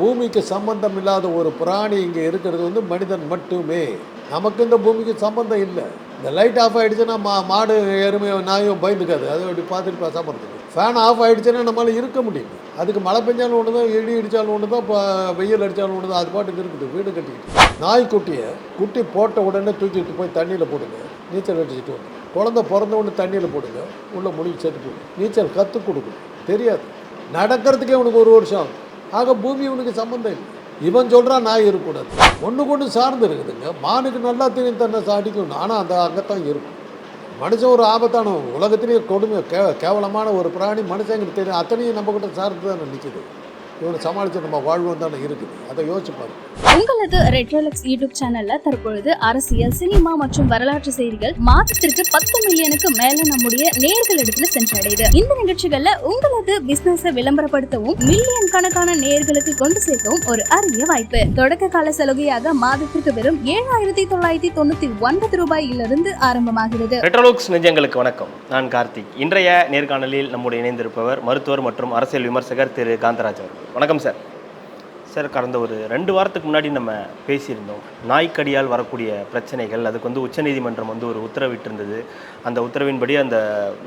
பூமிக்கு சம்பந்தம் இல்லாத ஒரு பிராணி இங்கே இருக்கிறது வந்து மனிதன் மட்டுமே. நமக்கு இந்த பூமிக்கு சம்பந்தம் இல்லை. இந்த லைட் ஆஃப் ஆகிடுச்சுன்னா மா மாடு எருமை நாயும் பயந்துக்காது. அது அப்படி பார்த்துட்டு பேசாமல் இருக்குது ஃபேன் ஆஃப் ஆகிடுச்சுன்னா நம்மளால் இருக்க முடியும் அதுக்கு மழை பெஞ்சாலும் ஒன்று தான் இடி அடித்தாலும் ஒன்று தான் இப்போ வெயில் அடித்தாலும் ஒன்று தான் அது பாட்டுக்கு இருக்குது. வீடு கட்டிக்கிட்டு. நாய்க்குட்டியை குட்டி போட்ட உடனே தூக்கிட்டு போய் தண்ணியில் போடுங்க. நீச்சல் அடிச்சுட்டு வந்து குழந்தை பிறந்த உடனே தண்ணியில் போடுங்க. உள்ளே முழுகி செத்து போடுங்க. நீச்சல் கற்றுக் கொடுக்கணும். தெரியாது. நடக்கிறதுக்கே உனக்கு ஒரு வருஷம் ஆகும். ஆக பூமி இவனுக்கு சம்மந்தம் இல்லை. இவன் சொல்கிறான் நான் இருக்கக்கூடாது. ஒன்று கொண்டு சார்ந்து இருக்குதுங்க. மானுக்கு நல்லா தெரியும் தன்னை அடிக்கணும் ஆனால் அந்த அங்கத்தான் இருக்கும். மனுஷன் ஒரு ஆபத்தான உலகத்திலேயே கொடுமை. கே கேவலமான ஒரு பிராணி மனுஷங்களுக்கு தெரியும். அத்தனையும் நம்மக்கிட்ட சார்ந்து தான் நிற்கிது இவனை சமாளித்து நம்ம வாழ்வோம் தானே இருக்குது அதை யோசிச்சு பாருங்க உங்களது ரெட்ரோலக்ஸ் யூடியூப் சேனல்ல தற்பொழுது அரசியல் சினிமா மற்றும் வரலாற்று செய்திகள் மாதத்திற்கு பத்து மில்லியனுக்கு மேல நம்முடைய நேயர்களிடத்துல சென்றடையுது. இந்த நிகழ்ச்சிகள்ல உங்களது பிசினஸ விளம்பரப்படுத்தவும் மில்லியன் கணக்கான நேயர்களுக்கு கொண்டு சேர்க்கவும் ஒரு அரிய வாய்ப்பு. தொடக்க கால சலுகையாக மாதத்திற்கு வெறும் ஏழாயிரத்தி தொள்ளாயிரத்தி தொண்ணூத்தி ஒன்பது ரூபாயிலிருந்து ஆரம்பமாகிறது. ரெட்ரோலுக்ஸ் நெஞ்சங்களுக்கு வணக்கம். நான் கார்த்திக். இன்றைய நேர்காணலில் நம்முடைய இணைந்திருப்பவர் மருத்துவர் மற்றும் அரசியல் விமர்சகர் திரு காந்தராஜ் அவர்கள். வணக்கம் சார். சார் கடந்த ஒரு ரெண்டு வாரத்துக்கு முன்னாடி நம்ம பேசியிருந்தோம். நாய்க்கடியால் வரக்கூடிய பிரச்சனைகள் அதுக்கு வந்து உச்சநீதிமன்றம் வந்து ஒரு உத்தரவிட்டிருந்தது. அந்த உத்தரவின்படி அந்த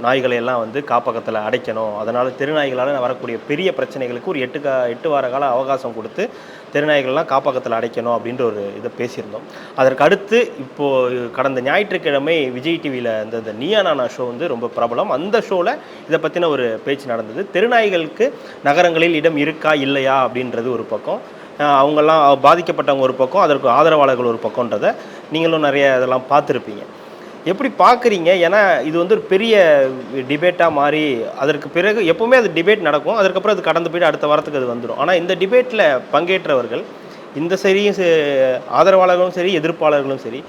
நாய்களை எல்லாம் வந்து காப்பகத்தில் அடைக்கணும். அதனால் தெருநாய்களால் வரக்கூடிய பெரிய பிரச்சனைகளுக்கு ஒரு எட்டு கா எட்டு வார கால அவகாசம் கொடுத்து தெருநாய்கள்லாம் காப்பகத்தில் அடைக்கணும் அப்படின்ற ஒரு இதை பேசியிருந்தோம். அதற்கு அடுத்து இப்போது கடந்த ஞாயிற்றுக்கிழமை விஜய் டிவியில் அந்த இந்த நீயா நானா ஷோ வந்து ரொம்ப பிரபலம். அந்த ஷோவில் இதை பற்றின ஒரு பேச்சு நடந்தது. தெருநாய்களுக்கு நகரங்களில் இடம் இருக்கா இல்லையா அப்படின்றது ஒரு பக்கம். அவங்கெல்லாம் பாதிக்கப்பட்டவங்க ஒரு பக்கம் அதற்கு ஆதரவாளர்கள் ஒரு பக்கம்ன்றதை நீங்களும் நிறைய இதெல்லாம் பார்த்துருப்பீங்க. எப்படி பார்க்குறீங்க? ஏன்னா இது வந்து ஒரு பெரிய டிபேட்டாக மாறி அதற்கு பிறகு எப்போவுமே அது டிபேட் நடக்கும். அதுக்கப்புறம் அது கடந்து போயிட்டு அடுத்த வாரத்துக்கு அது வந்துடும் ஆனால் இந்த டிபேட்டில் பங்கேற்றவர்கள் இந்த சரியும் ஆதரவாளர்களும் சரி எதிர்ப்பாளர்களும் சரி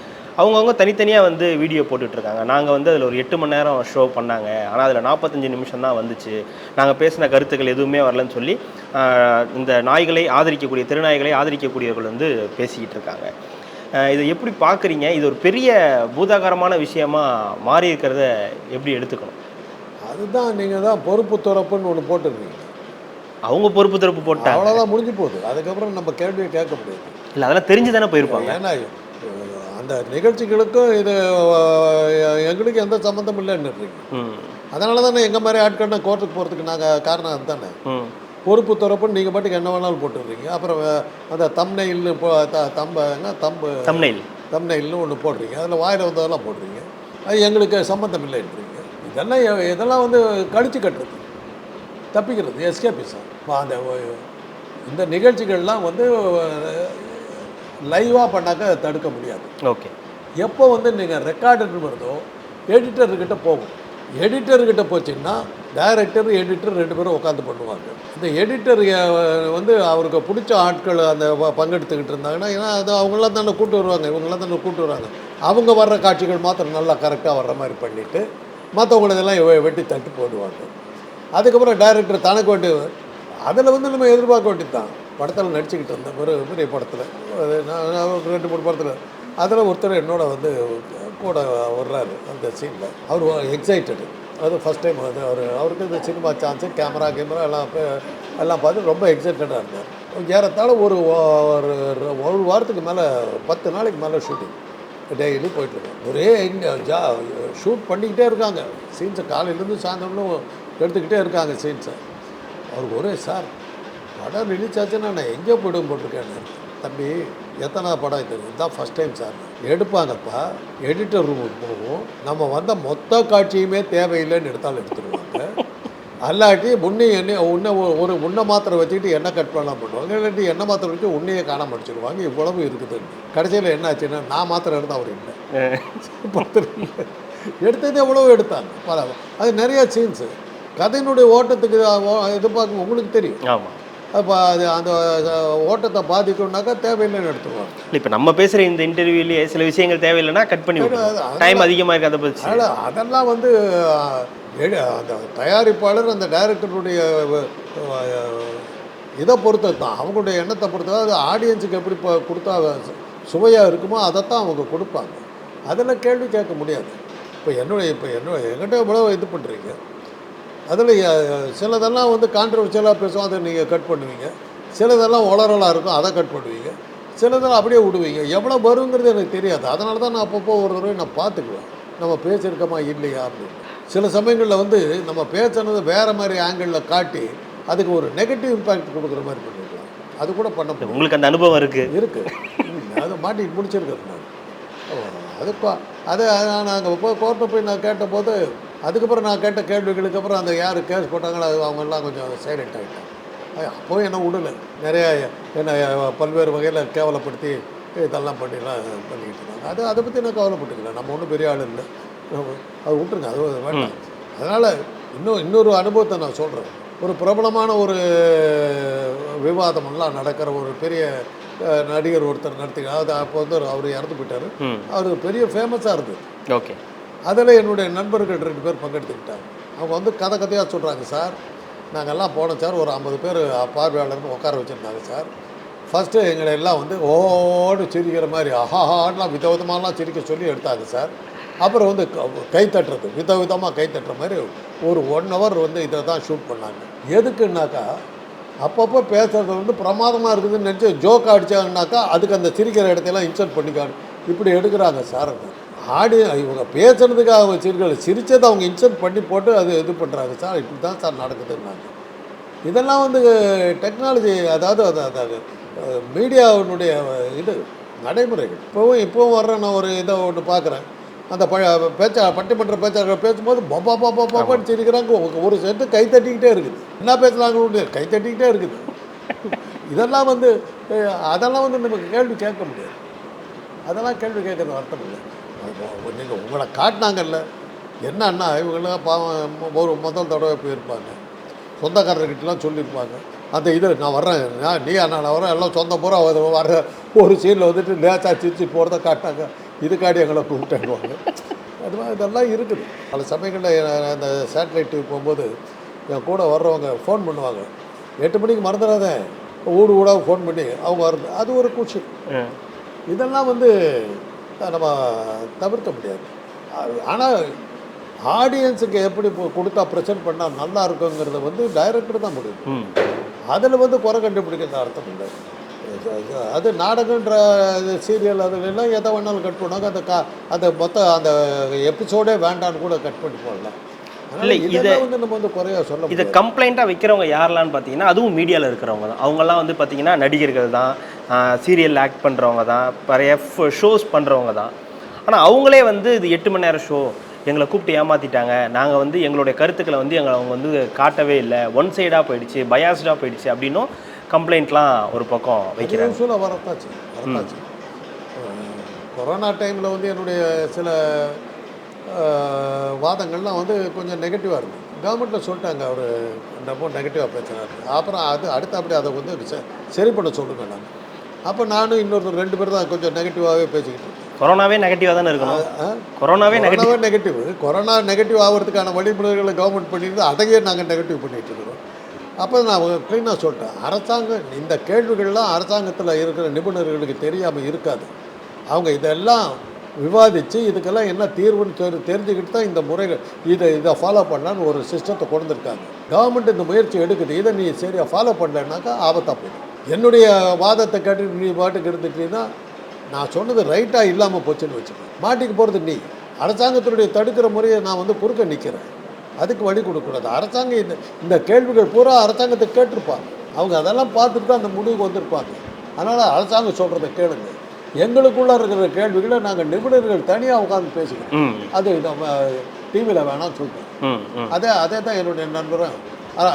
அவங்கவுங்க தனித்தனியாக வந்து வீடியோ போட்டுட்ருக்காங்க. நாங்கள் வந்து அதில் ஒரு எட்டு மணி நேரம் ஷோ பண்ணாங்க. ஆனால் அதில் நாற்பத்தஞ்சு நிமிஷம் தான் வந்துச்சு. நாங்கள் பேசின கருத்துக்கள் எதுவுமே வரலன்னு சொல்லி இந்த நாய்களை ஆதரிக்கக்கூடிய திருநாய்களை ஆதரிக்கக்கூடியவர்கள் வந்து பேசிக்கிட்டு இருக்காங்க இதை எப்படி பார்க்குறீங்க? இது ஒரு பெரிய பூதாகரமான விஷயமா மாறி இருக்கிறத எப்படி எடுத்துக்கணும்? அதுதான் நீங்கள் தான் பொறுப்பு துறப்புன்னு ஒன்று போட்டுருக்கீங்க. அவங்க பொறுப்பு தரப்பு போட்டாங்க. அவ்வளோதான் முடிஞ்சு போகுது. அதுக்கப்புறம் நம்ம கேள்வியை கேட்க முடியாது. இல்லை அதெல்லாம் தெரிஞ்சு தானே போயிருப்பாங்க. ஏன்னா அந்த நிகழ்ச்சிகளுக்கும் இது எங்களுக்கு எந்த சம்மந்தம் இல்லைன்னு இருக்கீங்க. அதனால தானே எங்கள் மாதிரி ஆட்கள்னா கோர்ட்டுக்கு போகிறதுக்கு நாங்கள் காரணம் அதுதானே? பொறுப்பு துறப்புன்னு நீங்கள் பாட்டுக்கு என்ன வேணாலும் போட்டுடுறீங்க. அப்புறம் அந்த தம்னைல்னு போ த தம்பங்க தம்பு தம்னைல் தம்னைல்னு ஒன்று போடுறீங்க அதில் வாயில் வந்ததெல்லாம் போடுறீங்க அது எங்களுக்கு சம்மந்தம் இல்லைன்றீங்க இதெல்லாம் இதெல்லாம் வந்து கழிச்சு கட்டுறது. தப்பிக்கிறது. எஸ்கேபிசம் அந்த இந்த நிகழ்ச்சிகள்லாம் வந்து லைவாக பண்ணாக்க தடுக்க முடியாது. ஓகே. எப்போ வந்து நீங்கள் ரெக்கார்டுன்னு வருதோ எடிட்டர்கிட்ட போகும். எடிட்டர்கிட்ட போச்சுன்னா டைரக்டர் எடிட்டர் ரெண்டு பேரும் உட்காந்து பண்ணுவாங்க. இந்த எடிட்டர் வந்து அவருக்கு பிடிச்ச ஆட்கள் அந்த ப- பங்கெடுத்துக்கிட்டு இருந்தாங்கன்னா ஏன்னா அது அவங்களாம் தானே கூட்டு வருவாங்க இவங்களாம் தானே கூட்டு வருவாங்க அவங்க வர்ற காட்சிகள் மாத்திரம் நல்லா கரெக்டாக வர்ற மாதிரி பண்ணிவிட்டு மற்றவங்களதெல்லாம் இதெல்லாம் வெட்டி தட்டு போடுவாங்க. அதுக்கப்புறம் டைரக்டர் தனக்கு வேண்டிய அதில் வந்து நம்ம எதிர்பார்க்க வேண்டியது தான் படத்தில் நடிச்சுக்கிட்டு இருந்தேன் ஒரு பெரிய படத்தில் அது நான் ரெண்டு மூணு படத்தில் அதில் ஒருத்தர் என்னோட வந்து கூட வர்றாரு அந்த சீனில் அவர் எக்ஸைட்டடு அது ஃபஸ்ட் டைம் வந்து அவர் அவருக்கு இந்த சினிமா சான்ஸு கேமரா கேமரா எல்லாம் எல்லாம் பார்த்து ரொம்ப எக்ஸைட்டடாக இருந்தார். ஏறத்தாழ ஒரு ஒரு ஒரு வாரத்துக்கு மேலே பத்து நாளைக்கு மேலே ஷூட்டிங் டெய்லி போயிட்டுருக்கோம் ஒரே இங்கே ஜா ஷூட் பண்ணிக்கிட்டே இருக்காங்க. சீன்ஸை காலையிலேருந்து சாயந்தரம்னு எடுத்துக்கிட்டே இருக்காங்க சீன்ஸை அவருக்கு ஒரே சார் படம் ரிலீஸ் ஆச்சுன்னா நான் எங்கே போய்டும் போட்டிருக்கேன். தம்பி எத்தனை படம் இது? இதுதான் ஃபஸ்ட் டைம் சார். எடுப்பாங்கப்பா. எடிட்டர் ரூமுக்கு போவோம். நம்ம வந்த மொத்த காட்சியுமே தேவையில்லைன்னு எடுத்தாலும் எடுத்துருவாங்க. அல்லாட்டி முன்னே என்ன உன்னை ஒரு உன்னை மாத்திரை வச்சுக்கிட்டு எண்ணெய் கட் பண்ணலாம் பண்ணுவாங்க இல்லாட்டி எண்ணெய் மாத்திரை வச்சு உன்னையே காணாம அடிச்சிருவாங்க. இவ்வளவு இருக்குது கடைசியில் என்ன ஆச்சுன்னா நான் மாத்திரை எடுத்து அவர் இல்லை இல்லை எடுத்தது எவ்வளோ எடுத்தாங்க. பரவாயில்ல. அது நிறைய சீன்ஸு கதையினுடைய ஓட்டத்துக்கு எதிர்பார்க்கும் உங்களுக்கு தெரியும். ஆமாம் அப்போ அது அந்த ஓட்டத்தை பாதிக்கும்னாக்கா தேவையில்லைன்னு எடுத்துருவாங்க இல்லை இப்போ நம்ம பேசுகிற இந்த இன்டர்வியூலேயே சில விஷயங்கள் தேவையில்லைன்னா கட் பண்ணி டைம் அதிகமாக இருக்கு அதை பற்றி அதெல்லாம் வந்து அந்த தயாரிப்பாளர் அந்த டைரக்டருடைய இதை பொறுத்தது தான் அவங்களுடைய எண்ணத்தை பொறுத்தது அது ஆடியன்ஸுக்கு எப்படி இப்போ கொடுத்தா சுவையாக இருக்குமோ அதைத்தான் அவங்க கொடுப்பாங்க. அதில் கேள்வி கேட்க முடியாது. இப்போ என்னுடைய இப்போ என்ன என்கிட்ட எவ்வளோ இது பண்ணுறீங்க அதில் சிலதெல்லாம் வந்து கான்ட்ரவர்ஷியலாக பேசுவோம் அதை நீங்கள் கட் பண்ணுவீங்க. சிலதெல்லாம் உளறலாக இருக்கும் அதை கட் பண்ணுவீங்க. சிலதெல்லாம் அப்படியே விடுவீங்க. எவ்வளோ வருங்கிறது எனக்கு தெரியாது. அதனால தான் நான் அப்பப்போ ஒரு தடவை நான் பார்த்துக்குவேன். நம்ம பேசியிருக்கோமா இல்லையா அப்படின்னு. சில சமயங்களில் வந்து நம்ம பேசுனது வேறு மாதிரி ஆங்கிளில் காட்டி அதுக்கு ஒரு நெகட்டிவ் இம்பேக்ட் கொடுக்குற மாதிரி பண்ணிடலாம் அது கூட பண்ண முடியும். உங்களுக்கு அந்த அனுபவம் இருக்கு. இருக்கு. ம், அது மாட்டிட்டு முடிச்சிருக்கிறது நான். ஓ, அது பா- அது நாங்கள் போய் கோர்ட்டை போய் நான் கேட்டபோது அதுக்கப்புறம் நான் கேட்ட கேள்விகளுக்கு அப்புறம் அந்த யார் கேஸ் போட்டாங்களோ அது அவங்கெல்லாம் கொஞ்சம் சைலண்ட் ஆகிட்டாங்க அப்போ என்ன விடல நிறைய என்னை பல்வேறு வகையில் கேவலப்படுத்தி இதெல்லாம் பண்ணிலாம் பண்ணிக்கிட்டு இருந்தாங்க அது அதை பற்றி நான் கவலைப்பட்டுக்கல. நம்ம ஒன்றும் பெரிய ஆள் இல்லை. அது விட்டுருங்க அது வேண்டாம். அதனால் இன்னும் இன்னொரு அனுபவத்தை நான் சொல்கிறேன் ஒரு பிரபலமான ஒரு விவாதமெல்லாம் நடக்கிற ஒரு பெரிய நடிகர் ஒருத்தர் நடத்தி அது அப்போ வந்து அவர் இறந்து போயிட்டார். அவர் பெரிய ஃபேமஸாக இருந்தது. ஓகே. அதில் என்னுடைய நண்பர்கள் ரெண்டு பேர் பங்கெடுத்துக்கிட்டாங்க. அவங்க வந்து கதை கதையாக சொல்கிறாங்க சார் நாங்கள்லாம் போனோம் சார் ஒரு ஐம்பது பேர் பார்வையாளர்னு உட்கார வச்சுருந்தாங்க சார். ஃபஸ்ட்டு எங்களை எல்லாம் வந்து ஓடு சிரிக்கிற மாதிரி ஹாஹா வித விதமாலாம் சிரிக்க சொல்லி எடுத்தாங்க சார். அப்புறம் வந்து க- கை தட்டுறது விதவிதமாக கை தட்டுற மாதிரி ஒரு ஒன் ஹவர் வந்து இதை தான் ஷூட் பண்ணாங்க. எதுக்குன்னாக்கா அப்பப்போ பேசுகிறது வந்து பிரமாதமாக இருக்குதுன்னு நினச்சி ஜோக் அடிச்சாங்கனாக்கா அதுக்கு அந்த சிரிக்கிற இடத்தையெல்லாம் இன்சல்ட் பண்ணிக்காங்க இப்படி எடுக்கிறாங்க சார். ஆடி இவங்க பேசுறதுக்காக அவங்க சிரிக்கல சிரிச்சதை அவங்க இன்சர்ட் பண்ணி போட்டு அது இது பண்ணுறாங்க சார் இப்படி தான் சார் நடக்குதுன்னாங்க. இதெல்லாம் வந்து டெக்னாலஜி அதாவது அது அதாவது மீடியாவினுடைய இது நடைமுறைகள். இப்போவும் இப்போவும் வர்ற நான் ஒரு இதை ஒன்று பார்க்குறேன். அந்த ப பேச்சா பட்டிமன்ற பேச்சாளர்கள் பேசும்போது பப்பா பாப்பா பாப்பான்னு சிரிக்கிறாங்க. ஒரு- செட்டு கை தட்டிக்கிட்டே இருக்குது. என்ன பேசுகிறாங்க கை தட்டிக்கிட்டே இருக்குது. இதெல்லாம் வந்து அதெல்லாம் வந்து நமக்கு கேள்வி கேட்க முடியாது. அதெல்லாம் கேள்வி கேட்கறது அர்த்தம் இல்லை. நீங்கள் உங்களை காட்டினாங்கல்ல என்னன்னா இவங்களாம் பாவம் ஒரு முதல் தடவை போயிருப்பாங்க. சொந்தக்காரர்கிட்டலாம் சொல்லியிருப்பாங்க. அந்த இது நான் வர்றேன் நான் நீ நான் வரேன் எல்லாம் சொந்த பூரா வர ஒரு சீனில் வந்துட்டு லேசாக சிரிச்சு போகிறத காட்டாங்க இதுக்காடி எங்களை கூப்பிட்டாங்க அது மாதிரி இதெல்லாம் இருக்குது. பல சமயங்களில் அந்த சேட்டலைட் டிவி போகும்போது என் கூட வர்றவங்க ஃபோன் பண்ணுவாங்க. எட்டு மணிக்கு மறந்துடாத ஊடு ஊடாக ஃபோன் பண்ணி அவங்க வருது அது ஒரு ம் இதெல்லாம் வந்து நம்ம தவிர்க்க முடியாது. ஆனால் ஆடியன்ஸுக்கு எப்படி கொடுத்தா ப்ரெசென்ட் பண்ணால் நல்லா இருக்குங்கிறத வந்து டைரக்டர் தான் முடியும் அதில் வந்து குறை கண்டுபிடிக்கிறது அர்த்தம் இல்லை. அது நாடகன்ற சீரியல் அதுலெல்லாம் எதை வேணாலும் கட் பண்ணுவாங்க. அந்த கா அந்த மொத்த அந்த எபிசோடே வேண்டான்னு கூட கட் பண்ணி போடலாம் இல்லை, இதை- வந்து நம்ம வந்து குறையா சொல்ல இதை கம்ப்ளைண்ட்டாக வைக்கிறவங்க யாரெல்லாம்னு பார்த்தீங்கன்னா அதுவும் மீடியாவில் இருக்கிறவங்க தான். அவங்கெல்லாம் வந்து பார்த்தீங்கன்னா நடிகர்கள் தான் சீரியல் ஆக்ட் பண்ணுறவங்க தான் நிறைய ஷோஸ் பண்ணுறவங்க தான். ஆனால் அவங்களே வந்து இது எட்டு மணி நேரம் ஷோ எங்களை கூப்பிட்டு ஏமாற்றிட்டாங்க நாங்கள் வந்து எங்களுடைய கருத்துக்களை வந்து எங்களை அவங்க வந்து காட்டவே இல்லை. ஒன் சைடாக போயிடுச்சு பயாஸ்டாக போயிடுச்சு அப்படின்னும் கம்ப்ளைண்ட்லாம் ஒரு பக்கம் வைக்கிறாங்க. வரத்தாச்சு வரத்தாச்சு. கொரோனா டைமில் வந்து என்னுடைய சில வாதங்கள்லாம் வந்து கொஞ்சம் நெகட்டிவாக இருக்கும். கவர்மெண்ட்டில் சொல்லிட்டாங்க அவர் ரொம்ப நெகட்டிவாக பேசுகிறாரு அப்புறம் அது அடுத்து அப்படி அதை வந்து சரி பண்ண சொல்லுங்க நான். அப்போ நானும் இன்னொருத்தர் ரெண்டு பேர் தான் கொஞ்சம் நெகட்டிவாகவே பேசிக்கிட்டு கொரோனாவே நெகட்டிவாக தானே இருக்கணும்? கொரோனாவே நெகட்டிவ் கொரோனாவே நெகட்டிவ் கொரோனா நெகட்டிவ் ஆகிறதுக்கான வழிமுறைகளை கவர்மெண்ட் பண்ணியிருந்து அதையே நாங்கள் நெகட்டிவ் பண்ணிட்டு இருக்கிறோம். அப்போ நான் க்ளீனாக சொல்லிட்டேன். அரசாங்கம் இந்த கேள்விகள்லாம் அரசாங்கத்தில் இருக்கிற நிபுணர்களுக்கு தெரியாமல் இருக்காது. அவங்க இதெல்லாம் விவாதித்து இதுக்கெல்லாம் என்ன தீர்வுன்னு தெரி தெரிஞ்சுக்கிட்டு தான் இந்த முறைகள் இதை இதை ஃபாலோ பண்ணலான்னு ஒரு சிஸ்டத்தை கொண்டிருக்காங்க கவர்மெண்ட் இந்த முயற்சி எடுக்குது. இதை நீ சரியாக ஃபாலோ பண்ணலைன்னாக்கா ஆபத்தாக போயிடும். என்னுடைய வாதத்தை கேட்டு நீ பாட்டுக்கு இருந்துட்டீங்கன்னா நான் சொன்னது ரைட்டாக இல்லாமல் போச்சுன்னு வச்சுக்கோ. மாட்டிக்கு போகிறது நீ. அரசாங்கத்தினுடைய தடுக்கிற முறையை நான் வந்து குறுக்க நிற்கிறேன் அதுக்கு வழி கொடுக்கக்கூடாது. அரசாங்கம் இந்த இந்த கேள்விகள் பூரா அரசாங்கத்தை கேட்டிருப்பாங்க. அவங்க அதெல்லாம் பார்த்துட்டு தான் அந்த முடிவுக்கு வந்திருப்பாங்க. அதனால் அரசாங்கம் சொல்கிறத கேளுங்க. எங்களுக்குள்ளே இருக்கிற கேள்விகளை நாங்கள் நிபுணர்கள் தனியாக உட்காந்து பேசிக்கிறோம். அது நம்ம டிவியில் வேணாம்னு சொல்லிட்டோம் ம் ம். அதே அதே தான் என்னுடைய நண்பரும்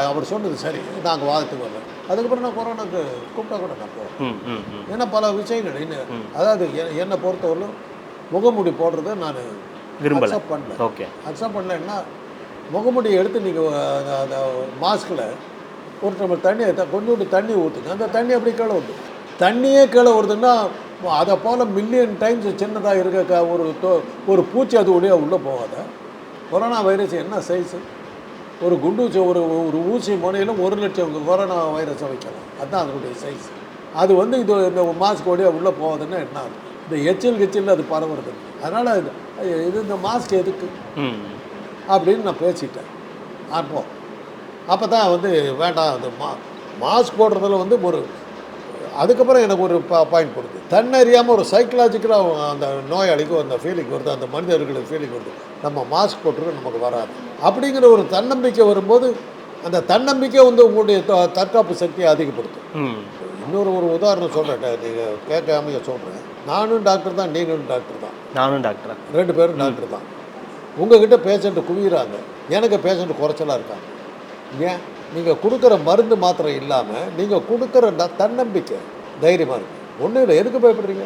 அவர் சொன்னது சரி நாங்கள் வாதத்துக்கு வரல அதுக்கப்புறம் நான் கொரோனாக்கு கூப்பிட்டா கூட நான் போகிறேன் ஏன்னா பல விஷயங்கள் இன்னும் அதாவது என்னை பொறுத்தவரையிலும் முகமூடி போடுறத நான் விரும்பல. அக்செப்ட் பண்ணல. ஓகே. அக்செப்ட் பண்ணலைன்னா முகமூடி எடுத்து நீங்கள் அந்த மாஸ்கில் ஒரு டம்ளர் தண்ணி கொஞ்சோண்டு தண்ணி ஊற்றுங்க அந்த தண்ணி அப்படி கீழே வருது தண்ணியே கீழே வருதுன்னா அதை போல் மில்லியன் டைம்ஸ் சின்னதாக இருக்க ஒரு தொ- ஒரு பூச்சி அது உடைய உள்ளே போகாத. கொரோனா வைரஸ் என்ன சைஸு ஒரு குண்டூசி ஒரு ஒரு ஊசி முனையிலும் ஒரு லட்சம் கொரோனா வைரஸை வைக்கலாம். அதுதான் அதனுடைய சைஸ் அது வந்து இது இந்த மாஸ்க் ஓடியா உள்ளே போகுதுன்னா என்ன ஆகும்? இந்த எச்சில் கிச்சில் அது பரவுறது அதனால் இது இது இந்த மாஸ்க் எதுக்கு? அப்படின்னு நான் பேசிட்டேன். அப்போ அப்போ தான் வந்து வேண்டாம் அது மா மாஸ்க் போடுறதுல வந்து ஒரு அதுக்கப்புறம் எனக்கு ஒரு பாயிண்ட் கொடுத்து. தன்னறியாமல் ஒரு சைக்கலாஜிக்கலாக அந்த நோயாளிக்கு அந்த ஃபீலிங் வருது அந்த மனிதர்களுக்கு ஃபீலிங் வருது. நம்ம மாஸ்க் போட்டுருக்கு நமக்கு வராது. அப்படிங்கிற ஒரு தன்னம்பிக்கை வரும்போது அந்த தன்னம்பிக்கை வந்து உங்களுடைய த- தற்காப்பு சக்தியை அதிகப்படுத்தும். இன்னொரு ஒரு உதாரணம் சொல்கிறேன் நீங்கள் கேட்காம சொல்கிறேன் நானும் டாக்டர் தான் நீங்களும் டாக்டர் தான். நானும் டாக்டரா ரெண்டு பேரும் டாக்டர் தான். உங்ககிட்ட பேஷண்ட்டு குவிகிறாங்க எனக்கு பேஷண்ட் குறைச்சலாக இருக்காங்க. ஏன்? நீங்கள் கொடுக்குற மருந்து மாத்திரை இல்லாமல் நீங்கள் கொடுக்குற ந- தன்னம்பிக்கை தைரியமாக இருக்கும் ஒன்றும் இல்லை. எதுக்கு பயப்படுறீங்க?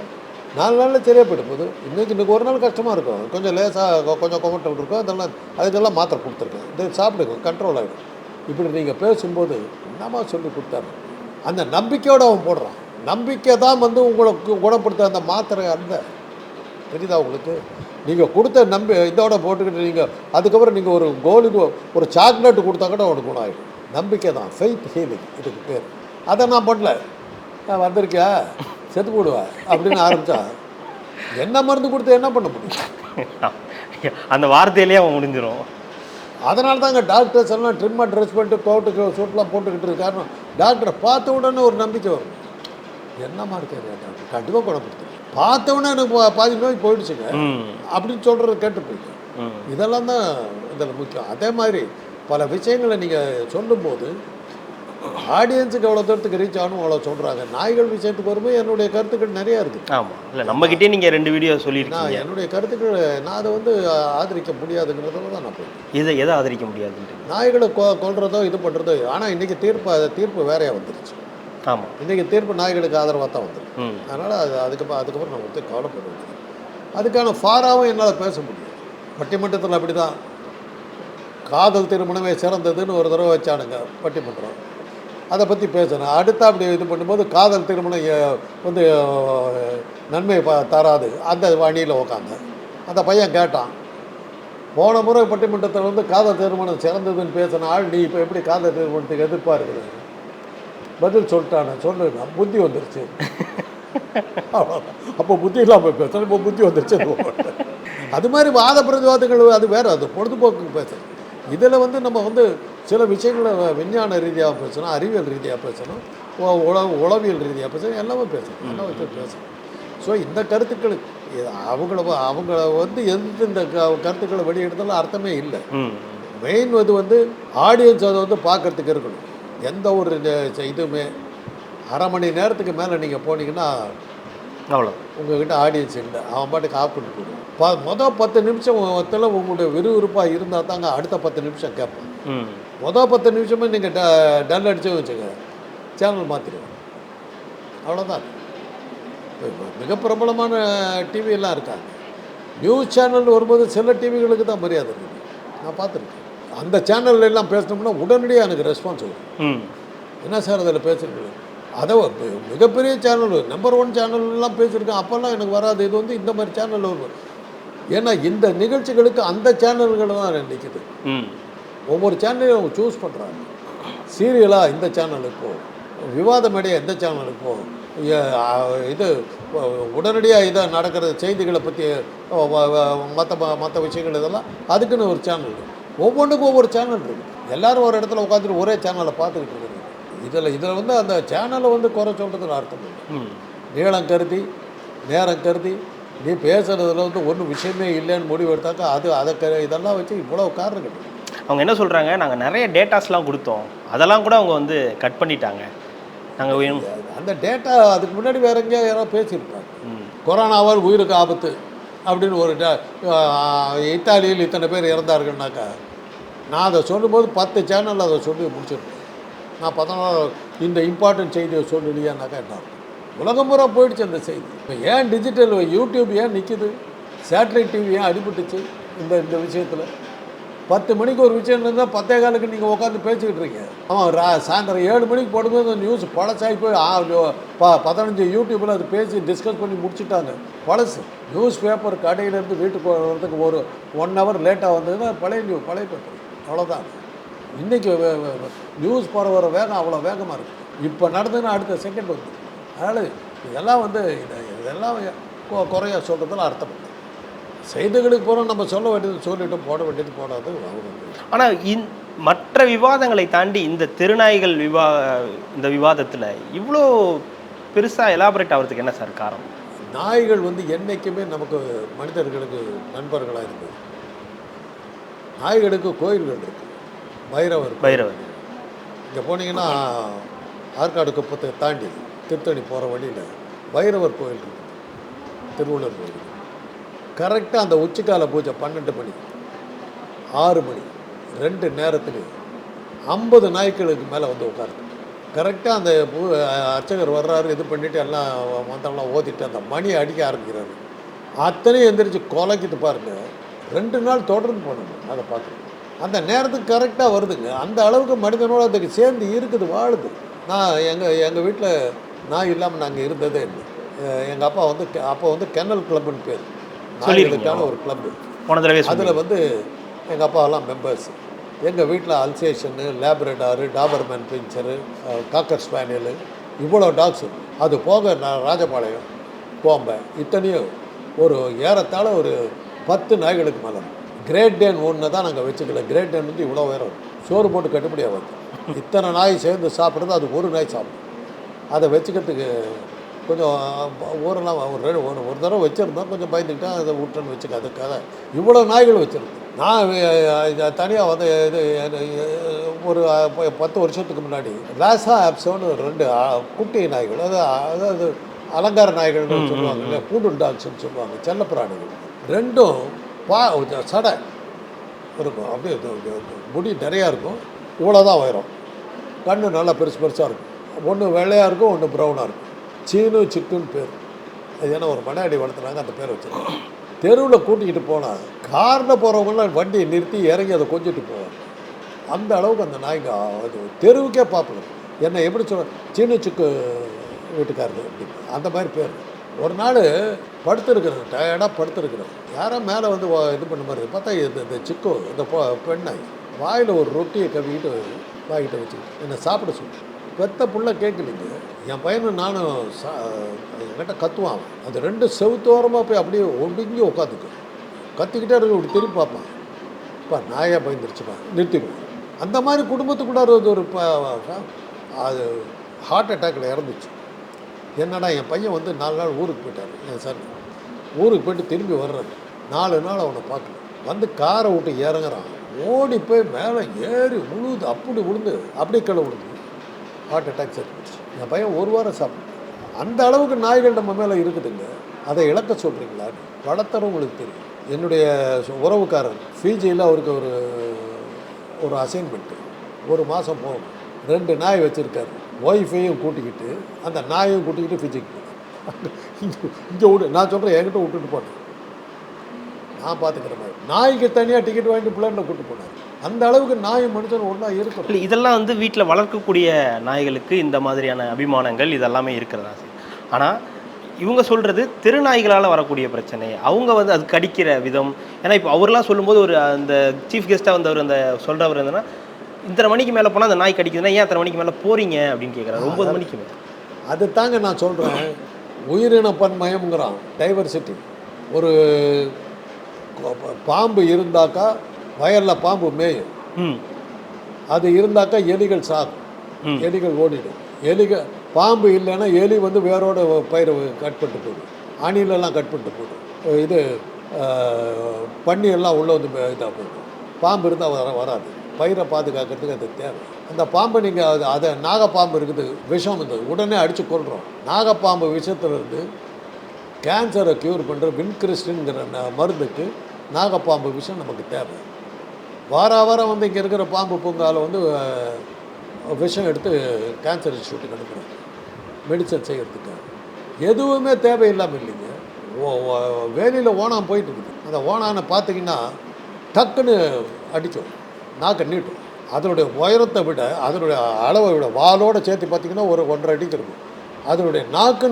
நாலு நாளில் சரியாக போயிட்டு போகுது இன்றைக்கி இன்றைக்கி ஒரு நாள் கஷ்டமாக இருக்கும். கொஞ்சம் லேசாக கொஞ்சம் கொமட்டல் இருக்கும். அதெல்லாம் அதுக்கெல்லாம் மாத்திரை கொடுத்துருக்கேன். இது சாப்பிடுங்க. கண்ட்ரோல் ஆகிடும் இப்படி நீங்கள் பேசும்போது என்னம்மா சொல்லி கொடுத்தாரு? அந்த நம்பிக்கையோடு அவன் போடுறான். நம்பிக்கை தான் வந்து உங்களுக்கு குணப்படுத்த அந்த மாத்திரை அந்த தெரியுதா உங்களுக்கு? நீங்கள் கொடுத்த நம்பி இதோட போட்டுக்கிட்டு நீங்கள் அதுக்கப்புறம் நீங்கள் ஒரு கோலுக்கு ஒரு சாக்லேட் கொடுத்தா கூட அவனுக்கு குணம் ஆகிடும் நம்பிக்கை தான். ஃபெய்த் ஹீலிங் இதுக்கு பேர். அதை நான் பண்ணல நான் வந்திருக்கியா? செத்து போடுவேன் அப்படின்னு ஆரம்பித்தா என்ன மருந்து கொடுத்து என்ன பண்ண முடியும்? அந்த வார்த்தையிலேயே அவன் முடிஞ்சிரும். அதனால தாங்க டாக்டர்ஸ் எல்லாம் ட்ரிம்மாக ட்ரெஸ் பண்ணிட்டு கோட்டுக்கு சூட்லாம் போட்டுக்கிட்டு இருக்க காரணம் டாக்டரை பார்த்த உடனே ஒரு நம்பிக்கை வரும். என்னம்மா இருக்காரு டாக்டர்? கண்டிப்பாக குணப்படுத்து பார்த்த உடனே எனக்கு பாதி நோய் போயிடுச்சுங்க. அப்படின்னு சொல்கிறது கேட்டு ம். இதெல்லாம் தான் இதில் முக்கியம். அதே மாதிரி பல விஷயங்களை நீங்கள் சொல்லும்போது ஆடியன்ஸுக்கு எவ்வளோ தூரத்துக்கு ரீச் ஆகணும் அவ்வளோ சொல்கிறாங்க நாய்கள் விஷயத்துக்கு வரும்போது என்னுடைய கருத்துக்கள் நிறையா இருக்குது ஆமாம் இல்லை நம்மக்கிட்டே நீங்கள் ரெண்டு வீடியோ சொல்லியிருக்கீங்க என்னுடைய கருத்துக்கள் நான் அதை வந்து ஆதரிக்க முடியாதுங்கிறதுல தான் நான் இதை எதை ஆதரிக்க முடியாதுன்றீங்க? நாய்களை கொ கொல்றதோ இது பண்ணுறதோ ஆனால் இன்றைக்கி தீர்ப்பு அது தீர்ப்பு வேறையாக வந்துருச்சு. ஆமாம் இன்றைக்கி தீர்ப்பு நாய்களுக்கு ஆதரவாக தான் வந்துருக்கு. அதனால் அது அதுக்கப்புறம் அதுக்கப்புறம் நான் வந்து கவலைப்பட வேண்டியது அதுக்கான ஃபாராவும் என்னால் பேச முடியும் பட்டிமன்றத்தில் அப்படி தான் காதல் திருமணமே சிறந்ததுன்னு ஒரு தடவை வச்சானுங்க பட்டிமன்றம். அதை பற்றி பேசினேன் அடுத்து அப்படி இது பண்ணும்போது காதல் திருமணம் வந்து நன்மை தராது. அந்த வழியில் உக்காந்த அந்த பையன் கேட்டான் போன முறை பட்டிமன்றத்தில் வந்து காதல் திருமணம் சிறந்ததுன்னு பேசின ஆள் நீ இப்போ எப்படி காதல் திருமணத்துக்கு எதிர்பார்க்குறது? பதில் சொல்லிட்டானே. சொல்லுங்க புத்தி வந்துருச்சு. அப்போ புத்தி இல்லாமல் பேசணும் இப்போ புத்தி வந்துருச்சு. அது மாதிரி வாத பிரதிவாதங்கள் அது வேறு அது பொழுதுபோக்கு பேசுகிறேன் இதில் வந்து நம்ம வந்து சில விஷயங்களை விஞ்ஞான ரீதியாக பேசணும் அறிவியல் ரீதியாக பேசணும் உ- உள உளவியல் ரீதியாக பேசணும் எல்லாமே பேசணும் எல்லாம் பேசணும். ஸோ இந்த கருத்துக்கள் அவங்கள அவங்கள வந்து எந்த இந்த கருத்துக்களை வெளியிடுறதுல அர்த்தமே இல்லை. மெயின் இது வந்து ஆடியன்ஸ் அதை வந்து பார்க்கறதுக்கு இருக்கணும். எந்த ஒரு இது- இதுவுமே அரை மணி நேரத்துக்கு மேலே நீங்கள் போனீங்கன்னா அவ்வளோ உங்ககிட்ட ஆடியன்ஸ் இல்லை. அவன் பாட்டுக்கு ஆஃப் பண்ணி போடுவான் ப மொதல் பத்து நிமிஷத்தில் உங்களுடைய விறுவிறுப்பாக இருந்தால் தாங்க அடுத்த பத்து நிமிஷம் கேட்பேன். மொதல் பத்து நிமிஷமே நீங்கள் ட டல் அடிச்சு வச்சுங்க சேனல் மாற்றிடுவேன் அவ்வளோதான் மிக பிரபலமான டிவியெல்லாம் இருக்காங்க. நியூஸ் சேனல் வரும்போது சில டிவிகளுக்கு தான் மரியாதை இருக்குது. நான் பார்த்துருக்கேன். அந்த சேனல்ல எல்லாம் பேசினோம்னா உடனடியாக எனக்கு ரெஸ்பான்ஸ் வரும். என்ன சார் அதில் பேசுறீங்க? அதை மிகப்பெரிய சேனல் நம்பர் ஒன் சேனல்லாம் பேசியிருக்கேன். அப்போல்லாம் எனக்கு வராது. இது வந்து இந்த மாதிரி சேனல் வரும் ஏன்னா இந்த நிகழ்ச்சிகளுக்கு அந்த சேனல்கள் தான் நிற்கிது ஒவ்வொரு சேனலையும் அவங்க சூஸ் பண்ணுறாங்க சீரியலாக இந்த சேனலுக்கு போ விவாத மேடையாக இந்த சேனலுக்கு போ ஏ- ஆ, இது உடனடியாக இதை நடக்கிற செய்திகளை பற்றி மற்ற மற்ற விஷயங்கள் இதெல்லாம் அதுக்குன்னு ஒரு சேனல் ஒவ்வொன்றுக்கும் ஒவ்வொரு சேனல் இருக்குது எல்லாரும் ஒரு இடத்துல உட்காந்துட்டு ஒரே சேனலை பார்த்துக்கிட்டு இருக்கிறது. இதில் இதில் வந்து அந்த சேனலை வந்து குறை சொல்கிறதுல அர்த்தம் இல்லை. நீளம் கருதி நேரம் கருதி நீ பேசுகிறதுல வந்து ஒன்றும் விஷயமே இல்லைன்னு முடிவு எடுத்தாக்கா அது அதை க இதெல்லாம் வச்சு இவ்வளோ காரணம் கிடையாது அவங்க என்ன சொல்கிறாங்க நாங்கள் நிறைய டேட்டாஸ்லாம் கொடுத்தோம். அதெல்லாம் கூட அவங்க வந்து கட் பண்ணிட்டாங்க. நாங்கள் அந்த டேட்டா அதுக்கு முன்னாடி வேற எங்கேயோ யாரோ பேசியிருப்பாங்க. கொரோனாவால் உயிருக்கு ஆபத்து அப்படின்னு ஒரு இத்தாலியில் இத்தனை பேர் இறந்தார்கள்னாக்கா நான் அதை சொல்லும்போது பத்து சேனல் அதை சொல்லி முடிச்சிருப்பேன். நான் பதினாறு இந்த இம்பார்ட்டன்ட் செய்தியை சொல்லலையானாக்கா என்ன உலகம் பூரா போயிடுச்சு அந்த செய்தி. இப்போ ஏன் டிஜிட்டல் யூடியூப் ஏன் நிற்கிது சேட்டலைட் டிவி ஏன் அடிபட்டுச்சு இந்த இந்த விஷயத்தில்? பத்து மணிக்கு ஒரு விஷயம் இருந்தால் பத்தே காலுக்கு நீங்கள் உட்காந்து பேசிக்கிட்டு இருக்கீங்க. ஆமாம் ரா சாயந்தரம் ஏழு மணிக்கு போடும்போது அந்த நியூஸ் பழசாகி போய் ஆ, ப பதினஞ்சு யூடியூப்பில் அது பேசி டிஸ்கஸ் பண்ணி முடிச்சுட்டாங்க. பழசு. நியூஸ் பேப்பர் கடையிலேருந்து வீட்டுக்கு வரதுக்கு ஒரு ஒன் ஹவர் லேட்டாக வந்ததுன்னா பழைய நியூ பழைய பேப்பர் அவ்வளோதான் இன்றைக்கி நியூஸ் பரவுற வேகம் அவ்வளோ வேகமாக இருக்குது இப்போ நடந்ததுன்னா அடுத்த செகண்ட் வந்து அதனால் இதெல்லாம் வந்து இதை இதெல்லாம் குறையா சொல்கிறதுல அர்த்தம் செய்திகளுக்கு போகிறோம் நம்ம சொல்ல வேண்டியது சொல்லிட்டு போட வேண்டியது போடாது ஆனால் இந் மற்ற விவாதங்களை தாண்டி இந்த தெருநாய்கள் விவா இந்த விவாதத்தில் இவ்வளோ பெருசாக எலாபரேட் ஆகிறதுக்கு என்ன சார் காரணம்? நாய்கள் வந்து என்றைக்குமே நமக்கு மனிதர்களுக்கு நண்பர்களாக இருக்குது நாய்களுக்கு கோயில்கள் இருக்குது பைரவர். பைரவர். இங்கே போனீங்கன்னா ஆற்காடு குப்பத்தை தாண்டி திருத்தணி போகிற வழியில் பைரவர் கோயில் இருக்குது திருவள்ளுவர் கோயில். கரெக்டாக அந்த உச்சிக்கால பூஜை பன்னெண்டு மணி ஆறு மணி ரெண்டு நேரத்துக்கு ஐம்பது நாய்க்களுக்கு மேலே வந்து உட்காருது. கரெக்டாக அந்த பூ அர்ச்சகர் வர்றாரு இது பண்ணிவிட்டு எல்லாம் மந்திரம்லாம் ஓதிட்டு அந்த மணியை அடிக்க ஆரம்பிக்கிறாரு. அத்தனையும் எந்திரிச்சு கொலைக்கிட்டு பாருங்க. ரெண்டு நாள் தொடர்ந்து போனோம். அதை பார்த்து அந்த நேரத்துக்கு கரெக்டாக வருதுங்க. அந்த அளவுக்கு மனிதனோட அதுக்கு சேர்ந்து இருக்குது வாழுது. நான் எங்கள் எங்கள் வீட்டில் நாய் இல்லாமல் நாங்கள் இருந்ததே இல்லை. எங்கள் அப்பா வந்து அப்போ வந்து கென்னல் கிளப்னு பேர். நாய்களுக்கான ஒரு கிளப்பு. அதில் வந்து எங்கள் அப்பாவெல்லாம் மெம்பர்ஸ் எங்கள் வீட்டில் அல்சேஷனு லேப்ரடாரு டாபர்மேன் பிஞ்சரு காக்கர் ஸ்பானியலு இவ்வளோ டாக்ஸு அது போக நான் ராஜபாளையம் கோம்பை இத்தனையும் ஒரு ஏறத்தாழ ஒரு பத்து நாய்களுக்கு மேலே கிரேட் டேன் ஒன்று தான் நாங்கள் வச்சுக்கல. கிரேட் டேன் வந்து இவ்வளோ உயரம். சோறு போட்டு கட்டுப்படியாக வருது இத்தனை நாய் சேர்ந்து சாப்பிட்றது அது ஒரு நாய் சாப்பிடும். அதை வச்சுக்கிறதுக்கு கொஞ்சம் ஊரெல்லாம் ஒரு ரெண்டு- ஒரு ஒரு தடவை வச்சுருந்தோம். கொஞ்சம் பயந்துக்கிட்டா அதை விட்டுன்னு வச்சுக்க அதுக்காக இவ்வளோ நாய்கள் வச்சுருந்தோம். நான் தனியாக வந்து இது ஒரு பத்து வருஷத்துக்கு முன்னாடி லாசா ஆப்ஸோன்னு ரெண்டு குட்டி நாய்கள் அது அதாவது அலங்கார நாய்கள்னு சொல்லுவாங்க இல்லை பூடுல் டாக்ஸ்னு சொல்லுவாங்க. செல்லப்பிராணிகள். ரெண்டும் பா சடை இருக்கும். அப்படியே முடி நிறையா இருக்கும். இவ்வளோ தான் உயரும் கண்ணு நல்லா பெருசு பெருசாக இருக்கும். ஒன்று வெள்ளையாக இருக்கும் ஒன்று ப்ரௌனாக இருக்கும். சீனு சிக்குன்னு பேர். அது ஏன்னா ஒரு மனையாடி வளர்த்துனாங்க அந்த பேர் வச்சுருக்காங்க. தெருவில் கூட்டிக்கிட்டு போனால் காரில் போகிறவங்களாம் வண்டியை நிறுத்தி இறங்கி அதை கொஞ்சிட்டு போவாங்க. அந்த அளவுக்கு அந்த நாய்ங்க அது தெருவுக்கே பார்ப்பணும் என்னை எப்படி சொல்ல சீனு சிக்கு வீட்டுக்காரர் அப்படின்னு. அந்த மாதிரி பேர். ஒரு நாள் படுத்துருக்குறேன் டயர்டாக படுத்துருக்குறேன் யாரோ மேலே வந்து இது பண்ண மாதிரி பார்த்தா இந்த இந்த சிக்கு இந்த பெண்ணை வாயில் ஒரு ரொட்டியை கவிக்கிட்டு வாங்கிட்டு வச்சு என்னை சாப்பிட சொல்லி. பெத்த புள்ள கேட்கலிங்க. என் பையனை நானும் சா என்கிட்ட கத்துவான் அது ரெண்டு செவுத்தோரமாக போய் அப்படியே ஒடுங்கி உட்காந்துக்கு கத்திக்கிட்டே இருக்க இப்படி திரும்பி பார்ப்பான். இப்போ நாயாக பயந்துருச்சுப்பா நிறுத்திடுவோம் அந்த மாதிரி குடும்பத்துக்குள்ளார அது ஒரு அது ஹார்ட் அட்டாக்கில் இறந்துச்சு. என்னடா என் பையன் வந்து நாலு நாள் ஊருக்கு போயிட்டார். என் சார் ஊருக்கு போயிட்டு திரும்பி வர்றது நாலு நாள் அவனை பார்க்கல. வந்து காரை விட்டு இறங்குறான். ஓடி போய் மேலே ஏறி விழுது அப்படி விழுந்து அப்படியே கீழே விழுந்து ஹார்ட் அட்டாக் செத்துச்சு என் பையன் ஒரு வாரம் சாப்பிட்டு அந்த அளவுக்கு நாய்கள் நம்ம மேலே இருக்குதுங்க. அதை இழக்க சொல்கிறீங்களா வளர்த்துறவங்களுக்கு தெரியும். என்னுடைய உறவுக்காரர் ஃபிஜியில் அவருக்கு ஒரு ஒரு அசைன்மெண்ட்டு ஒரு மாதம் போகும். ரெண்டு நாய் வச்சுருக்காரு. ஒய்ஃபையும் கூட்டிக்கிட்டு அந்த நாயையும் கூட்டிக்கிட்டு ஃபிஜிக்கு இங்கே இங்கே விடு நான் சொல்கிறேன் என்கிட்ட விட்டுட்டு போனேன் நான் பார்த்துக்கிற மாதிரி. நாய்க்கு தனியாக டிக்கெட் வாங்கிட்டு பிள்ளைங்களை கூட்டு போனேன் அந்த அளவுக்கு நாய் மனுஷன் ஒன்றா இருக்கும் இல்லை இதெல்லாம் வந்து வீட்டில் வளர்க்கக்கூடிய நாய்களுக்கு இந்த மாதிரியான அபிமானங்கள் இதெல்லாமே இருக்கிறதா சார்? ஆனால் இவங்க சொல்கிறது திருநாய்களால் வரக்கூடிய பிரச்சனை. அவங்க வந்து அது கடிக்கிற விதம். ஏன்னா இப்போ அவர்லாம் சொல்லும்போது ஒரு அந்த சீஃப் கெஸ்ட்டாக வந்தவர் அந்த சொல்கிறவர் என்னன்னா இத்தனை மணிக்கு மேலே போனால் அந்த நாய் கடிக்குதுன்னா ஏன் அத்தனை மணிக்கு மேலே போகிறீங்க அப்படின்னு கேட்குறாரு ஒம்பது மணிக்கு மேலே. அது தாங்க நான் சொல்கிறேன் உயிரின பன்மயம்ங்கிறான் டைவர்சிட்டி ஒரு பாம்பு இருந்தாக்கா வயலில் பாம்பு மேயும். அது இருந்தாக்கா எலிகள் சாகும். ம். எலிகள் ஓடிடும். எலிகள் பாம்பு இல்லைன்னா எலி வந்து வேரோட பயிரை கட் பண்ணிட்டு போயிடும். அணிலெல்லாம் கட் பண்ணிட்டு போயிடும். இது பன்னி எல்லாம் உள்ளே வந்து இதாக போயிடும் பாம்பு இருந்தால் வர வராது. பயிரை பாதுகாக்கிறதுக்கு அது தேவை. அந்த பாம்பை நீங்கள் அது அதை நாகப்பாம்பு இருக்குது விஷம் இருந்தது உடனே அடித்து கொள்கிறோம் நாகப்பாம்பு விஷத்துலேருந்து கேன்சரை க்யூர் பண்ணுற வின்கிறிஸ்டின்ங்கிற ந- மருந்துக்கு நாகப்பாம்பு விஷம் நமக்கு தேவை. வார வாரம் வந்து இங்கே இருக்கிற பாம்பு பூங்காவில் வந்து விஷம் எடுத்து கேன்சர் இன்ஸ்டியூட்டுக்கு அனுப்புகிறாங்க மெடிசன் செய்கிறதுக்கு எதுவுமே தேவையில்லாமல் இல்லைங்க. வேலையில் ஓணாம் போயிட்டு இருக்குது. அந்த ஓனானை பார்த்தீங்கன்னா டக்குன்னு அடித்தோம் நாக்கை நீட்டும் அதனுடைய உயரத்தை விட அதனுடைய அளவை விட வாலோடு சேர்த்து பார்த்தீங்கன்னா ஒரு ஒன்றரை அடிக்கு இருக்கும். அதனுடைய நாக்கு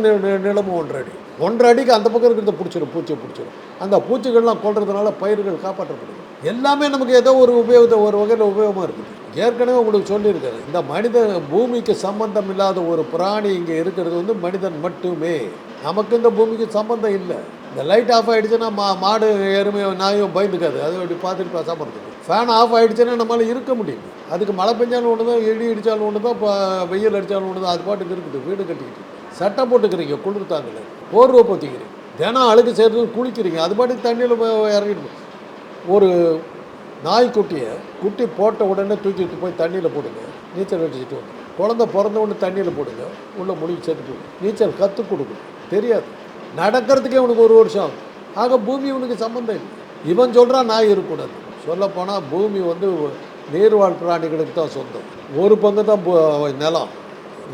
நிலமும் ஒன்றரை அடி. ஒன்றரை அடிக்கு அந்த பக்கம் இருக்கிறத பிடிச்சிடும் பூச்சி பிடிச்சிடும் அந்த பூச்சிகள்லாம் கொள்றதுனால பயிர்கள் காப்பாற்றப்படுது எல்லாமே நமக்கு ஏதோ ஒரு உபயோகத்தை ஒரு வகையில் உபயோகமாக இருக்குது. ஏற்கனவே உங்களுக்கு சொல்லியிருக்காரு இந்த மனித பூமிக்கு சம்பந்தம் இல்லாத ஒரு பிராணி இங்கே இருக்கிறது வந்து மனிதன் மட்டுமே. நமக்கு இந்த பூமிக்கு சம்பந்தம் இல்லை. இந்த லைட் ஆஃப் ஆகிடுச்சுன்னா மா மாடு எருமையும் நாயும் பயந்துக்காது. அது அப்படி பார்த்துட்டு பேசாமல் இருக்குது ஃபேன் ஆஃப் ஆகிடுச்சுன்னா நம்மளால இருக்க முடியும் அதுக்கு மழை பெஞ்சாலும் ஒன்று தான் இடி அடித்தாலும் ஒன்று தான் இப்போ வெயில் அடித்தாலும் ஒன்று தான் அது பாட்டுக்கு இருக்குது. வீடு கட்டிக்கிட்டு. சட்டை போட்டுக்கிறீங்க குளிர் தாங்கல. போர்வை போத்திக்கிறீங்க. தினம் அழுக்கு சேர்த்து குளிக்கிறீங்க. அது பாட்டுக்கு தண்ணியில் போய் இறங்கிட்டு ஒரு நாய்க்குட்டியை குட்டி போட்ட உடனே தூக்கிட்டு போய் தண்ணியில் போடுங்க. நீச்சல் அடிச்சுட்டு வந்து குழந்தை பிறந்த உடனே தண்ணியில் போடுங்க. உள்ளே முழுகி சேர்த்து போடுங்க நீச்சல் கற்றுக் கொடுக்கணும். தெரியாது. நடக்கிறதுக்கே உனக்கு ஒரு வருஷம். ஆகும் ஆக பூமி உனக்கு சம்மந்தம் இல்லை. இவன் சொல்கிறான் நாய் இருக்கக்கூடாது. சொல்லப்போனால் பூமி வந்து நீர்வாழ் பிராணிகளுக்கு தான் சொந்தம். ஒரு பங்கு தான் நிலம்.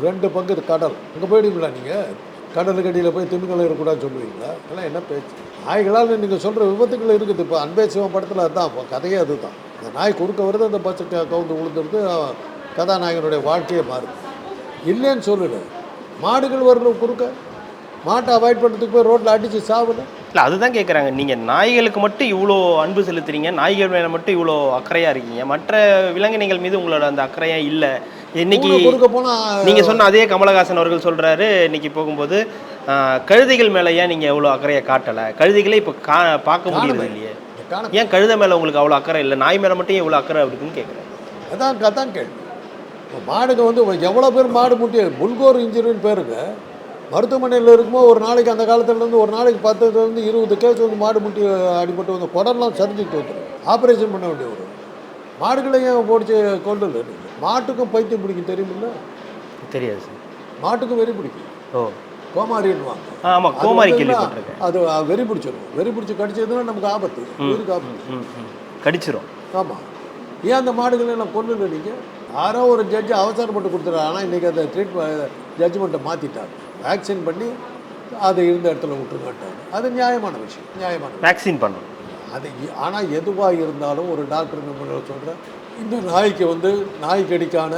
ரெண்டு பங்கு கடல். அங்கே போயிடுவீங்களா நீங்கள் கடலுக்கு அடியில் போய் திமிங்கலம் இருக்கக்கூடாதுன்னு சொல்லுவீங்களா? அதெல்லாம் என்ன பேச்சு? நாய்களால் நீங்கள் சொல்கிற விபத்துக்கள் இருக்குது. இப்போ அன்பே சிவம் படத்தில் அதுதான் இப்போ கதையே அதுதான். இந்த நாய் குறுக்க வருது அந்த பச்சை கவுந்து விழுந்துருது கதாநாயகனுடைய வாழ்க்கையே மாறுது. இல்லைன்னு சொல்லல. மாடுகள் வரணும் குறுக்க. மாட்டை அவாய்ட் பண்ணுறதுக்கு போய் ரோட்டில் அடித்து சாவுல இல்லை அதுதான் கேட்குறாங்க நீங்கள் நாய்களுக்கு மட்டும் இவ்வளோ அன்பு செலுத்துறீங்க. நாய்கள் மேலே மட்டும் இவ்வளோ அக்கறையாக இருக்கீங்க. மற்ற விலங்கினங்கள் மீது உங்களோட அந்த அக்கறையாக இல்லை. இன்னைக்கு ஊனை குறுக்க போனால் நீங்கள் சொன்ன அதே கமலஹாசன் அவர்கள் சொல்கிறாரு இன்னைக்கு போகும்போது கழுதைகள் மேலே ஏன் நீங்கள் எவ்வளோ அக்கறையை காட்டலை? கழுதைகளே இப்போ கா பார்க்க முடியறது இல்லையே? ஏன் கழுதை மேலே உங்களுக்கு அவ்வளோ அக்கறை இல்லை? நாய் மேலே மட்டும் இவ்வளோ அக்கறை இருக்குன்னு கேட்குறேன் அதான் அதான் கேள்வி. இப்போ மாடுங்க வந்து எவ்வளோ பேர் மாடு முட்டி புல்கோர் இன்ஜுரின்னு பேருங்க மருத்துவமனையில் இருக்கும்போது ஒரு நாளைக்கு அந்த காலத்துலேருந்து ஒரு நாளைக்கு பத்துலேருந்து இருபது கேஸ் வந்து மாடு முட்டி அடிபட்டு வந்து குடல்லாம் சரிஞ்சுட்டு வந்துடும் ஆப்ரேஷன் பண்ண வேண்டிய வரும் மாடுகளையும் போடிச்சு கொண்டு மாட்டுக்கும் பைத்தியம் பிடிக்கும் தெரியுமில்ல? தெரியாது சார். மாட்டுக்கும் வெறி பிடிக்கும். ஓ. கோமாரின்னுவாங்க. ஆமாம் கோமாரி கேள்விப்பட்டிருக்கேன். அது வெறி பிடிச்சிடும் வெறி பிடிச்சி கடிச்சதுன்னா நமக்கு ஆபத்து. உயிருக்கு ஆபத்து. ம் ம். கடிச்சிரும். ஆமாம் ஏன் அந்த மாடுகளை எல்லாம் கொல்லுல நீங்கள் யாரோ ஒரு ஜட்ஜி அவசரப்பட்டு கொடுத்துறாரு ஆனால் இன்றைக்கி அந்த ட்ரீட்மெண்ட் ஜட்ஜ்மெண்ட்டை மாற்றிட்டாங்க வேக்சின் பண்ணி அதை இருந்த இடத்துல விட்டுருங்கட்டாங்க அது நியாயமான விஷயம். நியாயமான. வேக்சின் பண்ணணும். அது ஆனால் எதுவாக இருந்தாலும் ஒரு டாக்டர் நம்ம சொல்கிறேன் இந்த நாய்க்கு வந்து நாய் கடிக்கான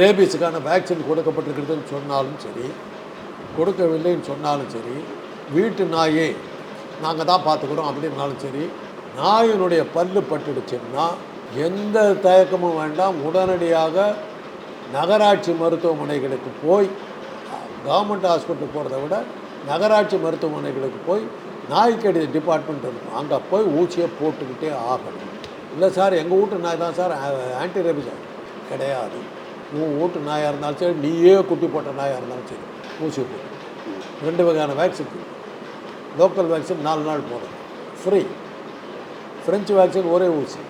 ரேபிஸுக்கான வேக்சின் கொடுக்கப்பட்டிருக்கிறதுன்னு சொன்னாலும் சரி கொடுக்கவில்லைன்னு சொன்னாலும் சரி வீட்டு நாயே நாங்கள் தான் பார்த்துக்கிறோம் அப்படின்னாலும் சரி நாயினுடைய பல்லு பட்டுடுச்சுன்னா எந்த தயக்கமும் வேண்டாம். உடனடியாக நகராட்சி மருத்துவமனைகளுக்கு போய் கவர்மெண்ட் ஹாஸ்பிட்டல் போகிறத விட நகராட்சி மருத்துவமனைகளுக்கு போய் நாய்க்கடி டிபார்ட்மெண்ட் இருக்கும். அங்கே போய் ஊசியை போட்டுக்கிட்டே ஆகணும். இல்லை சார் எங்கள் வீட்டு நாய் தான் சார் ஆன்டி ரேபிஸ் கிடையாது. உன் வீட்டு நாயாக இருந்தாலும் சரி நீயே குட்டி போட்ட நாயாக இருந்தாலும் சரி ஊசி போடு. ரெண்டு வகையான வேக்சின் லோக்கல் வேக்சின் நாலு நாள் போடணும் ஃப்ரீ ஃப்ரெஞ்சு வேக்சின் ஒரே ஊசி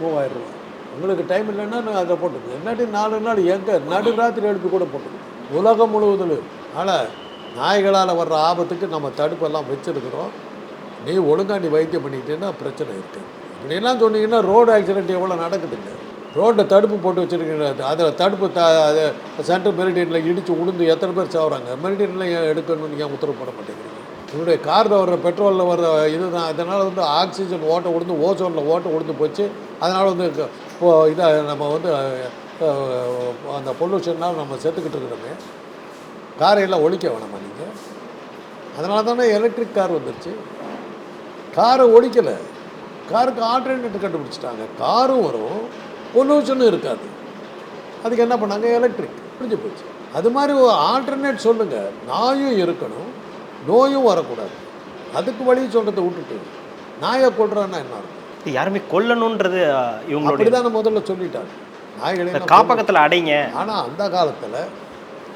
மூவாயிரம் ரூபா உங்களுக்கு டைம் இல்லைன்னா நான் அதை போட்டுக்கோங்க இல்லாட்டி நாலு நாள் எங்கே நடு ராத்திரி எழுப்பி கூட போட்டுக்கோங்க உலகம் முழுவதும் ஆனால் நாய்களால் வர்ற ஆபத்துக்கு நம்ம தடுப்பெல்லாம் வச்சுருக்கிறோம். நீ ஒழுங்காக நீ வைத்தியம் பண்ணிக்கிட்டேன்னா பிரச்சனை இருக்குது இப்படிலாம் சொன்னீங்கன்னா ரோடு ஆக்சிடென்ட் எவ்வளோ நடக்குதுங்க? ரோட்டில் தடுப்பு போட்டு வச்சுருக்கீங்க. அதில் தடுப்பு த சென்ட்ரல் மெரிடியனில் இடித்து உளுந்து எத்தனை பேர் சாகுறாங்க மெரிடியனில் ஏன் எடுக்கணும்னு நீங்கள் உத்தரவு போட மாட்டேங்கிறீங்க? இவருடைய காரில் வர்ற பெட்ரோலில் வர்ற இதுதான். அதனால் வந்து ஆக்சிஜன் ஓட்டை உளுந்து ஓசோனில் ஓட்டை உளுந்து போச்சு. அதனால் வந்து இப்போது இப்போ இதை நம்ம வந்து அந்த பொல்யூஷனால் நம்ம செத்துக்கிட்டு இருக்கிறோமே காரையெல்லாம் ஒழிக்க வேணாமா நீங்கள் அதனால தானே எலக்ட்ரிக் கார் வந்துருச்சு. காரை ஒழிக்கலை. காருக்கு ஆல்டர்னேட் கண்டுபிடிச்சிட்டாங்க. காரும் வரும் பொல்யூஷனும் இருக்காது. அதுக்கு என்ன பண்ணாங்க? எலக்ட்ரிக் புரிஞ்சு போச்சு. அது மாதிரி ஒரு ஆல்டர்னேட் சொல்லுங்கள் நாயும் இருக்கணும் நோயும் வரக்கூடாது. அதுக்கு வழி சொல்கிறத விட்டுட்டு நாயை கொள்றான்னா என்ன யாருமே கொல்லணுன்றது ஆஹ், இவங்களுடைய அப்படிதான் முதல்ல சொல்லிட்டாங்க. நாய்களை காப்பகத்தில் அடைங்க. ஆனால் அந்த காலத்தில்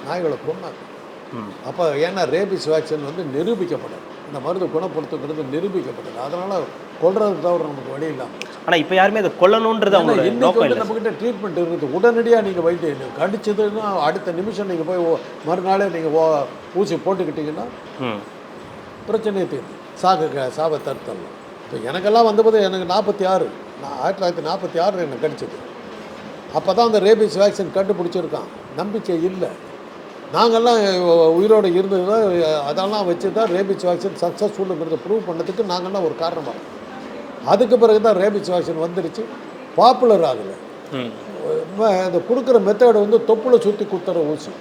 நாய்களை கொண்டாங்க. அப்போ ஏன்னா ரேபிஸ் வேக்சின் வந்து நிரூபிக்கப்படலை இந்த மருந்து குணப்படுத்துங்கிறது நிரூபிக்கப்பட்டது. அதனால் கொல்றது தவிர நமக்கு வழி இல்லாமல். ஆனால் இப்போ யாருமே அதை கொல்லணுன்றது அவங்களோட இன்னைக்கு நம்மக்கிட்ட ட்ரீட்மெண்ட் இருக்குது. உடனடியாக நீங்கள் வைத்தியம் கடிச்சதுன்னா அடுத்த நிமிஷம் நீங்கள் போய் மறுநாளே நீங்கள் ஊசி போட்டுக்கிட்டீங்கன்னா பிரச்சனையே தீர்ந்து. சாக சாவை தடுத்தரலாம் இப்போ எனக்கெல்லாம் வந்தபோது எனக்கு நாற்பத்தி ஆறு. நான் ஆயிரத்தி தொள்ளாயிரத்தி நாற்பத்தி ஆறு எனக்கு கடிச்சது. அப்போ தான் அந்த ரேபிஸ் வேக்சின் கண்டுபிடிச்சிருக்கான். நம்பிக்கை இல்லை. நாங்கள்லாம் உயிரோடு இருந்தது தான் அதெல்லாம் வச்சு தான் ரேபிஸ் வேக்சின் சக்ஸஸ்ஃபுல்லுங்கிறத ப்ரூவ் பண்ணதுக்கு நாங்கள்லாம் ஒரு காரணமாக அதுக்கு பிறகு தான் ரேபிஸ் வேக்சின் வந்துருச்சு. பாப்புலர் ஆகலை. அந்த கொடுக்குற மெத்தேடு வந்து தொப்புளை சுற்றி குத்துற ஊசி.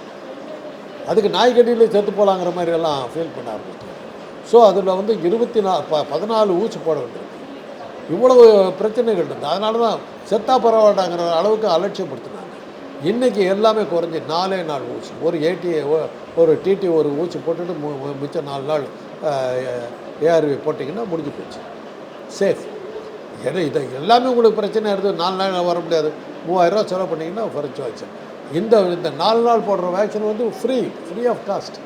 அதுக்கு நாய்க்கடியிலே செத்து போகலாங்கிற மாதிரி எல்லாம் ஃபீல் பண்ண ஆரம்பிச்சிட்டோம் ஸோ அதில் வந்து இருபத்தி நா ப பதினாலு ஊசி போட வேண்டியிருக்கு. இவ்வளவு பிரச்சனைகள் இருந்தது அதனால தான் செத்தா பரவாயில்லாங்கிற அளவுக்கு அலட்சியப்படுத்தினாங்க. இன்றைக்கி எல்லாமே குறைஞ்சி நாலே நாள் ஊசி ஒரு ஏடி ஒரு டிடி ஒரு ஊசி போட்டுட்டு மு- மிச்சம் நாலு நாள் ஏஆர்வி போட்டிங்கன்னா முடிஞ்சு போச்சு. சேஃப் ஏன்னா இதை எல்லாமே உங்களுக்கு பிரச்சனை இருக்குது நாலு நாள் வர முடியாது. மூவாயிரரூவா செலவு பண்ணிங்கன்னா குறைச்சி வேக்சின் இந்த இந்த நாலு நாள் போடுற வேக்சின் வந்து ஃப்ரீ ஃப்ரீ ஆஃப் காஸ்ட்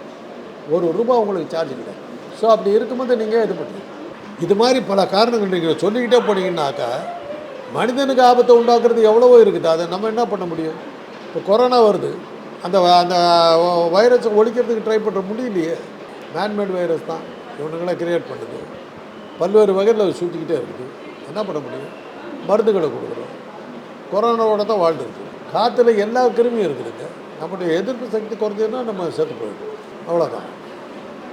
ஒரு ரூபா உங்களுக்கு சார்ஜ் கிடையாது. ஸோ அப்படி இருக்கும்போது நீங்கள் இது பண்ணுங்க இது மாதிரி பல காரணங்கள் நீங்கள் சொல்லிக்கிட்டே போனீங்கன்னாக்கா மனிதனுக்கு ஆபத்தை உண்டாக்குறது எவ்வளவோ இருக்குது. அதை நம்ம என்ன பண்ண முடியும்? இப்போ கொரோனா வருது. அந்த அந்த வைரஸை ஒழிக்கிறதுக்கு ட்ரை பண்ணுற முடியலையே. மேன்மேட் வைரஸ் தான். இவனுங்களாம் கிரியேட் பண்ணுது. பல்வேறு வகையில் அது சுற்றிக்கிட்டே இருக்குது. என்ன பண்ண முடியும்? மருந்துகளை கொடுக்குறோம். கொரோனாவோட தான் வாழ்ந்துருக்கு காற்றுல எல்லா கிருமியும் இருக்குதுங்க. நம்முடைய எதிர்ப்பு சக்தி குறைஞ்சதுன்னா நம்ம செத்து போயிடும் அவ்வளோதான்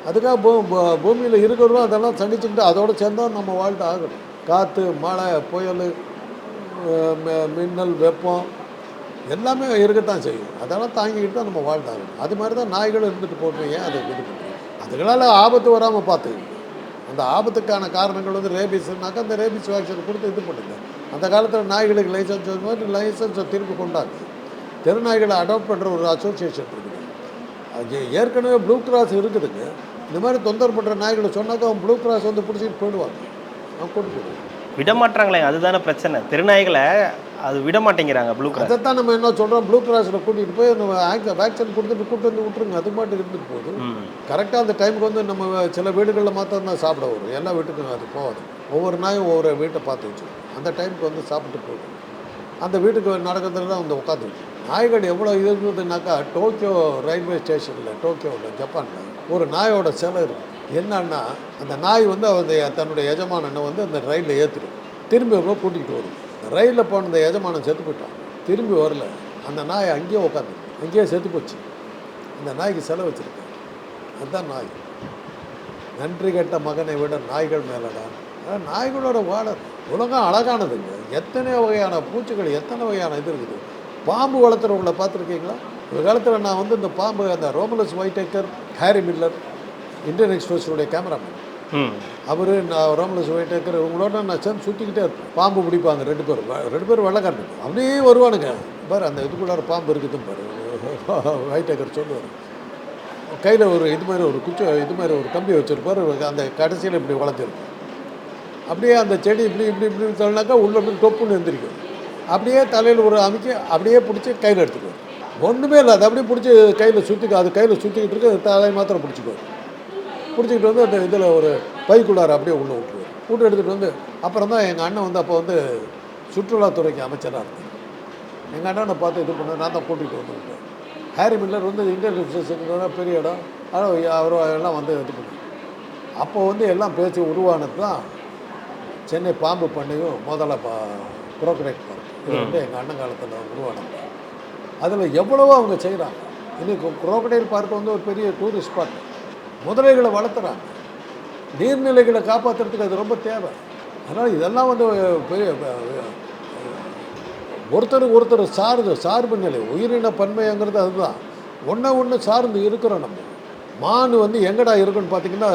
அதுக்காக பூ பூமியில் இருக்கிறோம் அதெல்லாம் சந்திச்சுக்கிட்டு அதோடு சேர்ந்தா நம்ம வாழ்ந்து ஆகணும் காற்று மழை புயல் மின்னல் வெப்பம் எல்லாமே இருக்கத்தான் செய்யும். அதெல்லாம் தாங்கிக்கிட்டு தான் நம்ம வாழ்ந்தாகணும் அது மாதிரி தான் நாய்களும் இருந்துட்டு போட்டோம் ஏன் அதை இது பண்ணுறோம் அதுகளால் ஆபத்து வராமல் பார்த்துக்கணும். அந்த ஆபத்துக்கான காரணங்கள் வந்து ரேபிஸ்னாக்கா அந்த ரேபிஸ் வேக்சின் கொடுத்து இது பண்ணுங்க. அந்த காலத்தில் நாய்களுக்கு லைசன்ஸ் மாதிரி லைசன்ஸை திருப்பி கொண்டாங்க. தெருநாய்களை அடாப்ட் பண்ணுற ஒரு அசோசியேஷன் இருக்குது. அது ஏற்கனவே ப்ளூ கிராஸ் இருக்குதுங்க. இந்த மாதிரி தொந்தரவு பண்ணுற நாய்களை சொன்னாக்கா அவன் ப்ளூ கிராஸ் வந்து பிடிச்சிட்டு போயிடுவாங்க அவன் கொண்டு போயிடுவான். விட மாட்டாங்களே அதுதானே பிரச்சனை. திருநாய்களை அது விட மாட்டேங்கிறாங்க ப்ளூ கிராஸ் அதைத்தான் நம்ம என்ன சொல்கிறோம் ப்ளூ கிராஸில் கூட்டிகிட்டு போய் நம்ம ஆக்ச வேக்சின் கொடுத்துட்டு கூட்டு வந்து விட்டுருங்க. அது மாட்டு இருந்துட்டு போகுது. கரெக்டாக அந்த டைமுக்கு வந்து நம்ம சில வீடுகளில் மாத்திரம் தான் சாப்பிட வரும். எல்லா வீட்டுக்கும் அது போகாது. ஒவ்வொரு நாயும் ஒவ்வொரு வீட்டை பார்த்து வச்சிருக்கும் அந்த டைமுக்கு வந்து சாப்பிட்டு போகும் அந்த வீட்டுக்கு நடக்கிறதுல தான் வந்து உட்காந்து நாய்கள் எவ்வளோ இருந்ததுனாக்கா டோக்கியோ ரயில்வே ஸ்டேஷனில் டோக்கியோவில் ஜப்பானில் ஒரு நாயோட சிலை இருக்கும் என்னன்னா அந்த நாய் வந்து அந்த தன்னுடைய எஜமானனை வந்து அந்த ரயிலில் ஏற்றுடும் திரும்பி எவ்வளோ கூட்டிகிட்டு வரும். ரயிலில் போன அந்த எஜமானன் செத்து போயிட்டான். திரும்பி வரல. அந்த நாய் அங்கேயே உட்காந்து அங்கேயே செத்து போச்சு. அந்த நாய்க்கு செலவு வச்சுருக்கேன் அதுதான் நாய். நன்றி கெட்ட மகனை விட நாய்கள் மேலடா. அதான் நாய்களோட வாழர் உலகம் அழகானதுங்க. எத்தனை வகையான பூச்சிகள் எத்தனை வகையான இது இருக்குது. பாம்பு வளர்த்துறவங்கள பார்த்துருக்கீங்களா? ஒரு காலத்தில் நான் வந்து இந்த பாம்பு அந்த Romulus Whitaker Harry Miller Indian எக்ஸ்பிரஸுடைய cameraman. அவர் நான் ரோமலஸ் ஒயிட்டேக்கர் இவங்களோட நான் சேர்ந்து சுற்றிக்கிட்டே இருப்பேன். பாம்பு பிடிப்பாங்க ரெண்டு பேரும். ரெண்டு பேரும் வெள்ளைக்காரனுங்க அப்படியே வருவானுங்க. பாரு அந்த இதுக்குள்ளார பாம்பு இருக்குதுன்னு பாரு. ஒயிட்டேக்கர் சொல்லுவார். கையில் ஒரு இது மாதிரி ஒரு குச்சி இது மாதிரி ஒரு கம்பி வச்சுருப்பார். அந்த கடைசியில் இப்படி வளர்த்துருக்கும் அப்படியே அந்த செடி இப்படி இப்படி இப்படி தள்ளினாக்கா உள்ள டொப்புன்னு எந்திரிக்கும். அப்படியே தலையில் ஒரு அமைக்க அப்படியே பிடிச்சி கையில் எடுத்துக்குவோம் ஒன்றுமே இல்லை. அது அப்படியே பிடிச்சி கையில் சுற்றிக்க அது கையில் சுற்றிக்கிட்டு இருக்கு தலை தலையை மாத்திரம் பிடிச்சிக்கோ. பிடிச்சிக்கிட்டு வந்து அந்த இதில் ஒரு பைக்குள்ளார அப்படியே உள்ளே விட்டுருவார் விட்டு எடுத்துகிட்டு வந்து அப்புறம் தான் எங்கள் அண்ணன் வந்து அப்போ வந்து சுற்றுலாத்துறைக்கு அமைச்சராக இருந்தேன் எங்கள் அண்ணனை பார்த்து இது பண்ண நான் தான் கூட்டிகிட்டு வந்துவிட்டேன் ஹாரி மில்லர் வந்து இந்தியன் எக்ஸ்பிரஸ் பெரிய இடம். ஆனால் அவர் எல்லாம் வந்து இது பண்ணார். அப்போ வந்து எல்லாம் பேசி உருவானது தான் சென்னை பாம்பு பண்ணையும் முதல்ல பா ப்ரோக்ரேட் பார்க். இது வந்து எங்கள் அண்ணன் காலத்தில் உருவானது. அதில் எவ்வளவோ அவங்க செய்கிறாங்க. இன்றைக்கி குரோக்கடைல் பார்க் வந்து ஒரு பெரிய டூரிஸ்ட் ஸ்பாட் முதலைகளை வளர்த்துறாங்க. நீர்நிலைகளை காப்பாற்றுறதுக்கு அது ரொம்ப தேவை. அதனால் இதெல்லாம் வந்து பெரிய ஒருத்தருக்கு ஒருத்தர் சார்ந்து சார்பு நிலை உயிரின பன்மைங்கிறது அதுதான். ஒன்றை ஒன்று சார்ந்து இருக்கிறோம் நம்ம. மான் வந்து எங்கடா இருக்குன்னு பார்த்தீங்கன்னா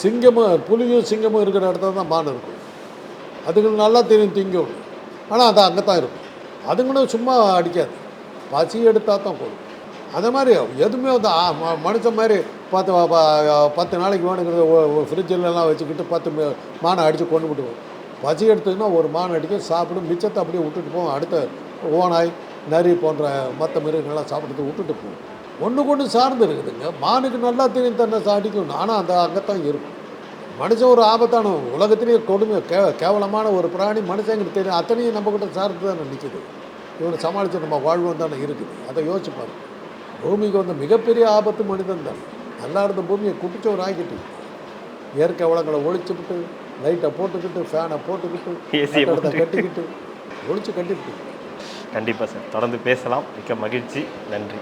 சிங்கமும் புலியும் சிங்கமும் இருக்கிற இடத்துல தான் மான் இருக்கும். அதுங்களுக்கு நல்லா தெரியும் திங்கும் ஆனால் அது அங்கே தான் இருக்கும். அதுங்களும் சும்மா அடிக்காது. பசி எடுத்தால் தான் கொடுக்கும் அதே மாதிரி எதுவுமே வந்து ம- மனுஷன் மாதிரி பத்து பத்து நாளைக்கு வேணுங்கிறத ஃப்ரிட்ஜிலலாம் வச்சுக்கிட்டு பத்து மானை அடித்து கொண்டு விட்டுவோம் பசி எடுத்ததுன்னா ஒரு மான் அடிக்க சாப்பிடும் மிச்சத்தை அப்படியே விட்டுட்டு போவோம். அடுத்த ஓனாய் நரி போன்ற மற்ற மிருகங்கள்லாம் சாப்பிட்டு விட்டுட்டு போவோம். ஒன்று கொண்டு சார்ந்து இருக்குதுங்க. மானுக்கு நல்லா தெரியும் தன்னை அடிக்கும் ஆனால் அந்த அங்கே தான் இருக்கும். மனுஷன் ஒரு ஆபத்தான உலகத்திலேயே கொடுமை கே கேவலமான ஒரு பிராணி மனுஷங்களுக்கு தெரியும். அத்தனையும் நம்மக்கிட்ட சார்ந்து தான் நிற்கிது இவனை சமாளித்து நம்ம வாழ்வோம் தானே இருக்குது. அதை யோசிச்சு பாருங்க பூமிக்கு வந்து மிகப்பெரிய ஆபத்து மனிதன் தான். நல்லா இருந்த பூமியை குட்டிச்சோறு ஆக்கிட்டு இயற்கை வளங்களை ஒழிச்சுக்கிட்டு லைட்டை போட்டுக்கிட்டு ஃபேனை போட்டுக்கிட்டு கட்டிக்கிட்டு ஒழிச்சு கட்டிக்கிட்டு. கண்டிப்பாக சார். தொடர்ந்து பேசலாம். மிக்க மகிழ்ச்சி. நன்றி.